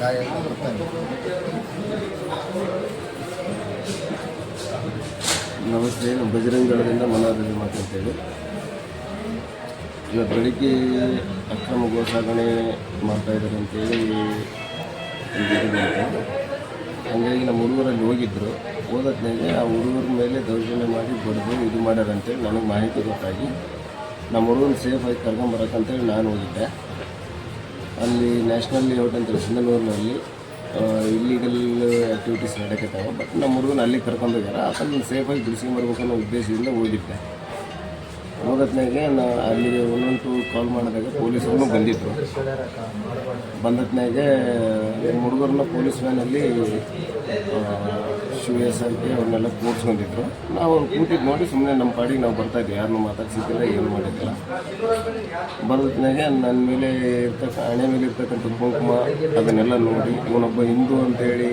ಗಾಯ ಎಲ್ಲ ಬರ್ತಾನೆ ನಮಸ್ತೆ ನಾನು ಬಜರಂಗ ದಳದಿಂದ ಮನೋರಂಜನೆ ಮಾತಾಡ್ತೇವೆ. ಇವತ್ತು ಬೆಳಿಗ್ಗೆ ಅಕ್ರಮ ಗೋ ಸಾಗಣೆ ಮಾಡ್ತಾ ಇದ್ದಾರೆ ಅಂತೇಳಿ ಹಾಗಾಗಿ ನಮ್ಮ ಹುಡುಗರಲ್ಲಿ ಹೋಗಿದ್ದರು ಹೋದತ್ನಾಗೆ ಆ ಹುಡುಗರ ಮೇಲೆ ದೌರ್ಜನ್ಯ ಮಾಡಿ ಬಡಿದು ಇದು ಮಾಡ್ಯಾರಂತೇಳಿ ನನಗೆ ಮಾಹಿತಿ ಗೊತ್ತಾಗಿ ನಮ್ಮ ಹುಡುಗರು ಸೇಫಾಗಿ ಕರ್ಕೊಂಬರಕ್ಕಂತೇಳಿ ನಾನು ಹೋಗಿದ್ದೆ. ಅಲ್ಲಿ ನ್ಯಾಷನಲ್ ಲೇಔಟ್ ಅಂತ ಸಿಂಧನೂರಿನಲ್ಲಿ ಇಲ್ಲಿಗಲ್ ಆ್ಯಕ್ಟಿವಿಟೀಸ್ ನಡೆಕತ್ತಾವೆ ಬಟ್ ನಮ್ಮ ಹುಡುಗನ ಅಲ್ಲಿ ಕರ್ಕೊಂಡೋಗ್ಯಾರ. ಅದನ್ನು ಸೇಫಾಗಿ ಬಿಡಿಸ್ಕೊಂಬರ್ಬೇಕು ಅನ್ನೋ ಉದ್ದೇಶದಿಂದ ಹೋಗಿದ್ದೆ. ಹೋದತ್ನಾಗೆ ನಾ ಅಲ್ಲಿ ಒಂದೊಂದು ಕಾಲ್ ಮಾಡಿದಾಗ ಪೊಲೀಸರು ಬಂದಿದ್ದರು ಬಂದತ್ನಾಗೆ ಹುಡುಗರನ್ನ ಪೊಲೀಸ್ ವ್ಯಾನಲ್ಲಿ ಎಸ್ ಅಂತ ಅವ್ರನ್ನೆಲ್ಲ ಕೂಡ್ಸ್ಕೊಂಡಿದ್ರು ನಾವು ಅವ್ರು ಕೂತಿದ್ದು ನೋಡಿ ಸುಮ್ಮನೆ ನಮ್ಮ ಪಾಡಿಗೆ ನಾವು ಬರ್ತಾ ಇದ್ವಿ. ಯಾರನ್ನೂ ಮಾತಾಡ್ಸಿದ್ದಿಲ್ಲ, ಏನು ಮಾಡಿದ್ದಿಲ್ಲ. ಬರೋದ್ನಾಗೆ ನನ್ನ ಮೇಲೆ ಇರ್ತಕ್ಕ, ಹಣೆ ಮೇಲೆ ಇರ್ತಕ್ಕಂಥ ಕುಂಕುಮ, ಅದನ್ನೆಲ್ಲ ನೋಡಿ ಇವನೊಬ್ಬ ಹಿಂದೂ ಅಂತೇಳಿ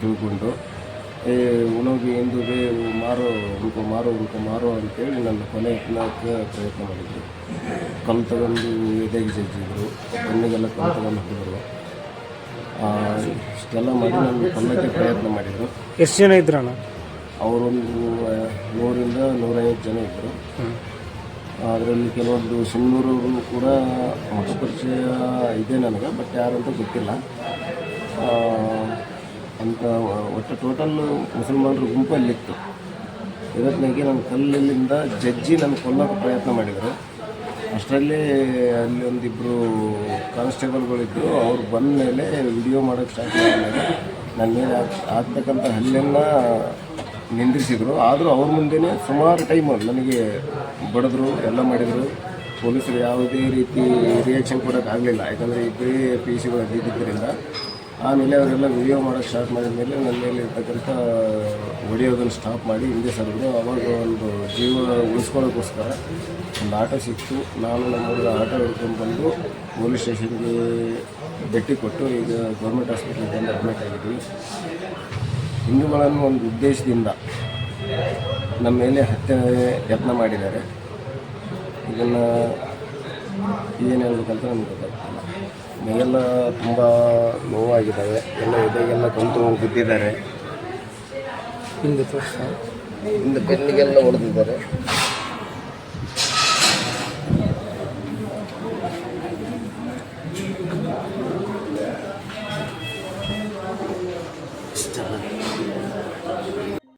ತಿಳ್ಕೊಂಡು, ಏ, ಉಣೋಗಿ ಹಿಂದೂಗೆ ಮಾರೋ, ಹುಡುಕ ಮಾರೋ ಹುಡುಕ, ಮಾರೋ ಅಂತೇಳಿ ನನ್ನ ಕೊನೆ ಎತ್ತನಕ್ಕೆ ಪ್ರಯತ್ನ ಮಾಡಿದ್ರು. ಕಲ್ಲು ಎದೆಗೆ ಜಜ್ಜಿದ್ರು, ಕಣ್ಣಿಗೆಲ್ಲ ಕಲ್ಲು ತಗೊಂಡು ಇಷ್ಟೆಲ್ಲ ಮಾಡಿ ನನ್ನ ಕೊಲ್ಲೋಕ್ಕೆ ಪ್ರಯತ್ನ ಮಾಡಿದರು ಎಷ್ಟು ಜನ ಇದ್ರಣ್ಣ? ಅವರೊಂದು ನೂರಿಂದ ನೂರೈವತ್ತು ಜನ ಇದ್ದರು. ಅದರಲ್ಲಿ ಕೆಲವೊಂದು ಸಿಂಧೂರವರು ಕೂಡ ಪರಿಚಯ ಇದೆ ನನಗೆ ಬಟ್ ಯಾರಂತ ಗೊತ್ತಿಲ್ಲ. ಆ, ಅಂತ ಒಟ್ಟು ಟೋಟಲ್ ಮುಸಲ್ಮಾನರ ಗುಂಪಲ್ಲಿತ್ತು ಇವತ್ತಿನಾಗೆ ನನ್ನ ಕಲ್ಲಿಂದ ಜಜ್ಜಿ ನನ್ನ ಕೊಲ್ಲೋಕೆ ಪ್ರಯತ್ನ ಮಾಡಿದರು. ಅಷ್ಟರಲ್ಲಿ ಅಲ್ಲಿ ಒಂದಿಬ್ಬರು ಕಾನ್ಸ್ಟೇಬಲ್ಗಳಿದ್ದರು ಅವ್ರು ಬಂದ ಮೇಲೆ ವಿಡಿಯೋ ಮಾಡೋಕ್ಕೆ ಸ್ಟಾರ್ಟ್ ಮಾಡಿದಾಗ ನನ್ನ ಮೇಲೆ ಹಾಕ್ ಹಾಕ್ತಕ್ಕಂಥ ಹಲ್ಲೆಯನ್ನು ನಿಂದಿರಿಸಿದ್ರು. ಆದರೂ ಅವ್ರ ಮುಂದೆನೇ ಸುಮಾರು ಟೈಮ್ ನನಗೆ ಬಡಿದ್ರು, ಎಲ್ಲ ಮಾಡಿದರು. ಪೊಲೀಸರು ಯಾವುದೇ ರೀತಿ ರಿಯಾಕ್ಷನ್ ಕೊಡೋಕ್ಕಾಗಲಿಲ್ಲ ಯಾಕಂದರೆ ಇಬ್ಬರೇ ಪಿ ಸಿಗಳು ಇದ್ದಿದ್ದರಿಂದ ಆಮೇಲೆ ಅವರೆಲ್ಲ ವಿಡಿಯೋ ಮಾಡೋಕ್ಕೆ ಸ್ಟಾರ್ಟ್ ಮಾಡಿದ ಮೇಲೆ ನನ್ನ ಮೇಲೆ ಇರ್ತಕ್ಕಂಥ ಹೊಡಿಯೋದನ್ನು ಸ್ಟಾಪ್ ಮಾಡಿ ಹಿಂದೆ ಸರಿದ್ರು. ಅವಾಗ ಒಂದು ಜೀವ ಉಳಿಸ್ಕೊಳ್ಳೋಕ್ಕೋಸ್ಕರ ಒಂದು ಆಟೋ ಸಿಕ್ತು. ನಾನು ನಮ್ಮ ಹುಡುಗ ಆಟೋ ಹಿಡ್ಕೊಂಡು ಬಂದು ಪೊಲೀಸ್ ಸ್ಟೇಷನ್ಗೆ ಭೇಟಿ ಕೊಟ್ಟು ಈಗ ಗೌರ್ಮೆಂಟ್ ಹಾಸ್ಪಿಟ್ಲಿಗೆ ಅಡ್ಮಿಟ್ ಆಗಿದ್ವಿ. ಹಿಂದೂಗಳನ್ನು ಒಂದು ಉದ್ದೇಶದಿಂದ ನಮ್ಮ ಮೇಲೆ ಹತ್ಯೆ ಯತ್ನ ಮಾಡಿದ್ದಾರೆ. ಇದನ್ನು ಇದೇನು ಹೇಳಬೇಕಂತ ನಮ್ಗೆ ಗೊತ್ತಾಗ್ತಿಲ್ಲ. ಮೈಯೆಲ್ಲ ತುಂಬ ನೋವಾಗಿದ್ದಾವೆ ಎಲ್ಲ ಎದೆಗೆಲ್ಲ ಕಂತು ಬಿದ್ದಿದ್ದಾರೆ. ಹಿಂದೆ ಹಿಂದೆ ಬೆನ್ನಿಗೆಲ್ಲ ಹೊಡೆದಿದ್ದಾರೆ.